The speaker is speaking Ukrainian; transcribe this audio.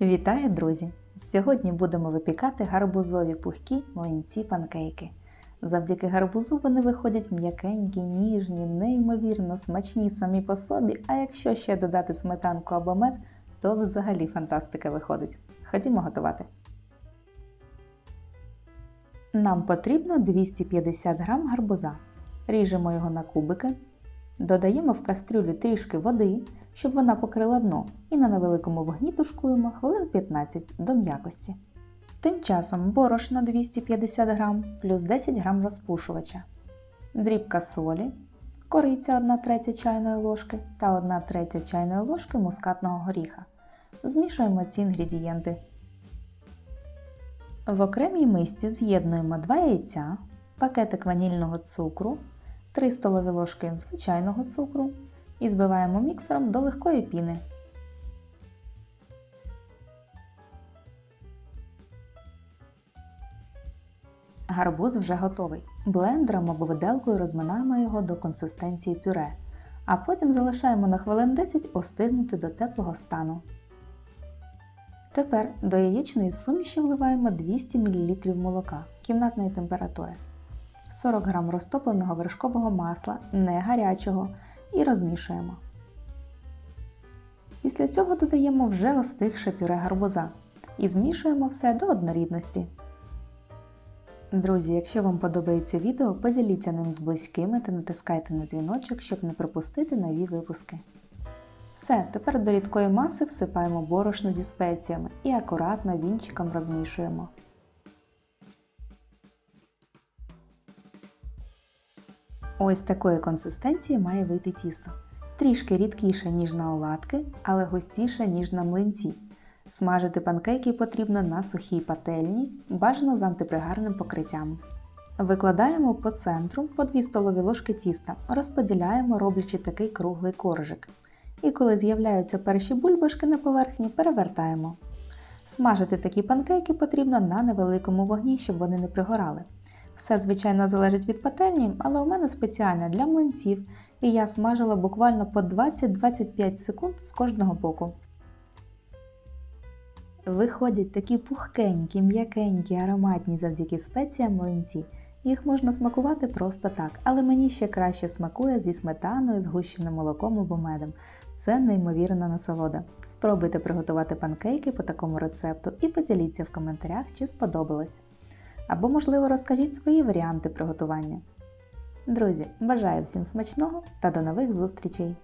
Вітаю, друзі! Сьогодні будемо випікати гарбузові пухкі млинці панкейки. Завдяки гарбузу вони виходять м'якенькі, ніжні, неймовірно смачні самі по собі, а якщо ще додати сметанку або мед, то взагалі фантастика виходить. Ходімо готувати. Нам потрібно 250 г гарбуза. Ріжемо його на кубики, додаємо в кастрюлю трішки води, щоб вона покрила дно, і на невеликому вогні тушкуємо хвилин 15 до м'якості. Тим часом борошно 250 г плюс 10 г розпушувача, дрібка солі, кориця 1 третя чайної ложки та 1 третя чайної ложки мускатного горіха. Змішуємо ці інгредієнти. В окремій мисці з'єднуємо 2 яйця, пакетик ванільного цукру, 3 столові ложки звичайного цукру і збиваємо міксером до легкої піни. Гарбуз вже готовий. Блендером або виделкою розминаємо його до консистенції пюре, а потім залишаємо на хвилин 10 остигнути до теплого стану. Тепер до яєчної суміші вливаємо 200 мл молока кімнатної температури, 40 г розтопленого вершкового масла, не гарячого, і розмішуємо. Після цього додаємо вже остигше пюре гарбуза і змішуємо все до однорідності. Друзі, якщо вам подобається відео, поділіться ним з близькими та натискайте на дзвіночок, щоб не пропустити нові випуски. Все, тепер до рідкої маси всипаємо борошно зі спеціями і акуратно вінчиком розмішуємо. Ось такої консистенції має вийти тісто. Трішки рідкіше, ніж на оладки, але густіше, ніж на млинці. Смажити панкейки потрібно на сухій пательні, бажано з антипригарним покриттям. Викладаємо по центру по 2 столові ложки тіста, розподіляємо, роблячи такий круглий коржик. І коли з'являються перші бульбашки на поверхні, перевертаємо. Смажити такі панкейки потрібно на невеликому вогні, щоб вони не пригорали. Все, звичайно, залежить від пательні, але у мене спеціальна для млинців, і я смажила буквально по 20-25 секунд з кожного боку. Виходять такі пухкенькі, м'якенькі, ароматні завдяки спеціям млинці. Їх можна смакувати просто так, але мені ще краще смакує зі сметаною, згущеним молоком або медом. Це неймовірна насолода. Спробуйте приготувати панкейки по такому рецепту і поділіться в коментарях, чи сподобалось. Або, можливо, розкажіть свої варіанти приготування. Друзі, бажаю всім смачного та до нових зустрічей!